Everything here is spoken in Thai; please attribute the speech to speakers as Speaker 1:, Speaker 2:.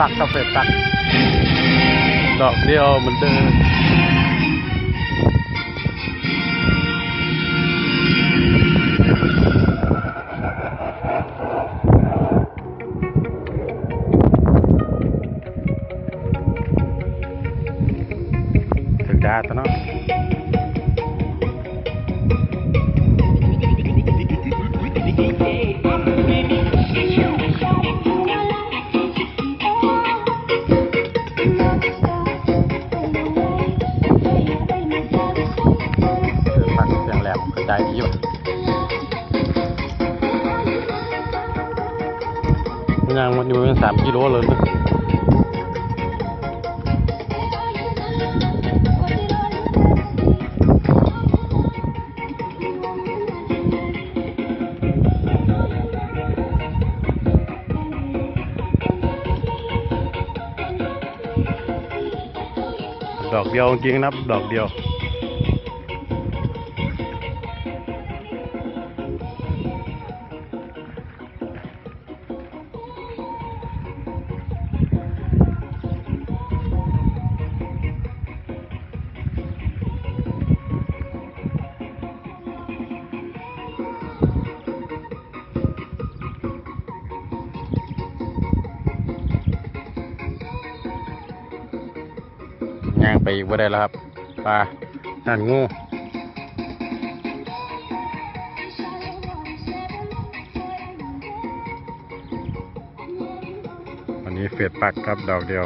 Speaker 1: ปักกับเฟดปัก ดอกเดียวเหมือนเดิมถึงดาตะเนาะ ปักเสียงแหลมกระจายดีป่ะย่างมันอยู่เป็นสามกิโลเลยนะดอกเดียวจริงนะครับ ดอกเดียว ย่างไปอีกบ่ได้แล้วครับปลานั่นงูวันนี้เฟดปักครับดอกเดียว